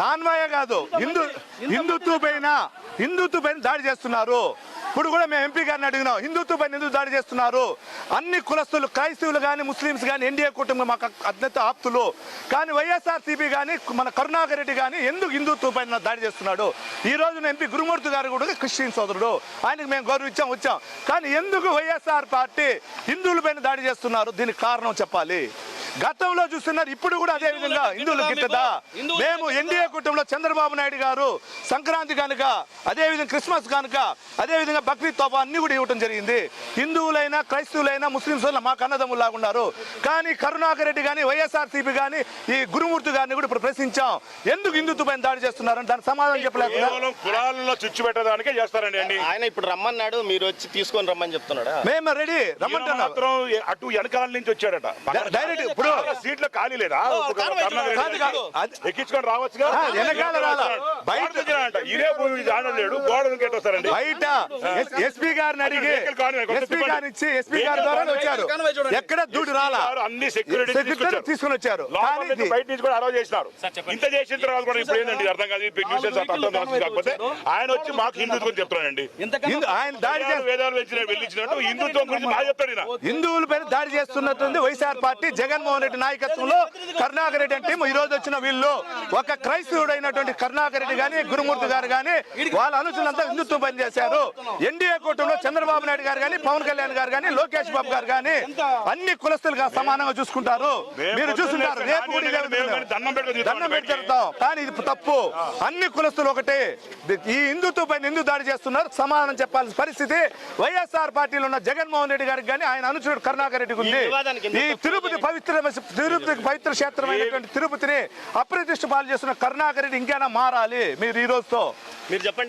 కాన్వాయే కాదు. హిందూ హిందుత్వ పైన హిందుత్వ పైన దాడి చేస్తున్నారు. ఇప్పుడు కూడా మేము ఎంపీ గారిని అడిగినాం. హిందుత్వ పైన ఎందుకు దాడి చేస్తున్నారు? అన్ని కులస్తులు క్రైస్తవులు కానీ ముస్లిమ్స్ కానీ ఎన్డీఏ కుటుంబం మాకు అత్యంత ఆప్తులు. కానీ వైఎస్ఆర్ సిపి కానీ మన కరుణాకర్ రెడ్డి కానీ ఎందుకు హిందుత్వ పైన దాడి చేస్తున్నాడు? ఈ రోజున ఎంపీ గురుమూర్తి గారు కూడా క్రిస్టియన్ సోదరుడు. ఆయనకు మేము గౌరవించాం వచ్చాం. కానీ ఎందుకు వైఎస్ఆర్ పార్టీ హిందువుల పైన దాడి చేస్తున్నారు? దీనికి కారణం చెప్పాలి. గతంలో చూస్తున్నారు ఇప్పుడు కూడా అదే విధంగా హిందువులు గిట్టదా? మేము ఎన్డీఏ కుటుంబంలో చంద్రబాబు నాయుడు గారు సంక్రాంతి కనుక అదే విధంగా క్రిస్మస్ కనుక అదే విధంగా బక్రీద్ తోఫా అన్ని కూడా ఇవ్వడం జరిగింది. హిందువులైనా క్రైస్తవులైనా ముస్లింస్ వల్ల మాకు అన్నదమ్ములాగా ఉన్నారు. కానీ కరుణాకర్ రెడ్డి కానీ వైఎస్ఆర్సీపీ కానీ ఈ గురుమూర్తి గారిని కూడా ఇప్పుడు ప్రశ్నించాం. ఎందుకు హిందుత్వ పైన దాడి చేస్తున్నారని దానికి సమాధానం చెప్పలేకుండా కేవలం కులాలలో చుచ్చు పెట్టడానికే చేస్తారండి ఆయన ఇప్పుడు రమ్మన్నాడు మీరు వచ్చి తీసుకొని రమ్మని చెప్తున్నాడా? మేము రెడీ రమ్మంటున్నాం. మాత్రం అటు వెనకాల నుంచి వచ్చాడట. డైరెక్ట్ ఇప్పుడు సీట్లు ఖాళీ లేదా? కాదు కాదు. ఎక్కించుకొని రావచ్చుగా? ఆ, వెనకాల రాలా. బయట- బయట ఎస్పీ గారిని అడిగి ఎస్పీ. గారిని ఇచ్చి ఎస్పీ గారి ద్వారా వచ్చారు. ఎక్కడ రాలా? అన్ని సెక్యూరిటీ తీసుకొని వచ్చారు లోపల కానీ నుంచి ఇది- బయట నుంచి కూడా అలౌ చేసినారు. ఇంత చేసిన తర్వాత కూడా ఇప్పుడు ఏంటండి అర్థం కాదు. ఇప్పుడు న్యూసెన్స్ అర్థం కాదు కాకపోతే ఆయన వచ్చి మాకు హిందుత్వం చెప్తానండి ఆయన దాడి వేదాలు వెళ్ళించినట్టు హిందుత్వం గురించి బాగా చెప్తాడు హిందువుల పైన దాడి చేస్తున్నట్టుంది. వైఎస్ఆర్ పార్టీ జగన్మోహన్ రెడ్డి నాయకత్వంలో కరుణాకర్ రెడ్డి అంటే ఈ రోజు వచ్చిన వీళ్ళు. ఒక క్రైస్తవుడు అయినటువంటి కరుణాకర్ రెడ్డి గాని గురుమూర్తి గారు గాని వాళ్ళ అనుచరులంతా హిందుత్వం పని చేశారు. ఎన్డీఏ కూటమిలో చంద్రబాబు నాయుడు గారు గాని పవన్ కళ్యాణ్ గారు గాని లోకేష్ బాబు గారు గాని అన్ని కులస్తులుగా సమానంగా చూసుకుంటారు. మీరు చూసుకుంటారు రేపు కూడా కానీ. దండం పెట్టి జరుగుతాం కానీ ఇది తప్పు. అన్ని కులస్తులు ఒకటే. ఈ హిందుత్వ పైన ఎందుకు దాడి చేస్తున్నారు? సమాధానం చెప్పాల్సిన పరిస్థితి. వైఎస్ఆర్ పార్టీలో ఉన్న జగన్మోహన్ రెడ్డి గారికి కానీ ఆయన అనుచరుడు కరుణాకర్ రెడ్డికి ఉంది. ఈ తిరుపతి పవిత్ర తిరుపతికి పవిత్ర క్షేత్రమైనటువంటి తిరుపతిని అప్రతిష్ట పాలు చేస్తున్న కరుణాకర్ రెడ్డి ఇంకైనా మారాలి? మీరు ఈ సో మీరు చెప్పండి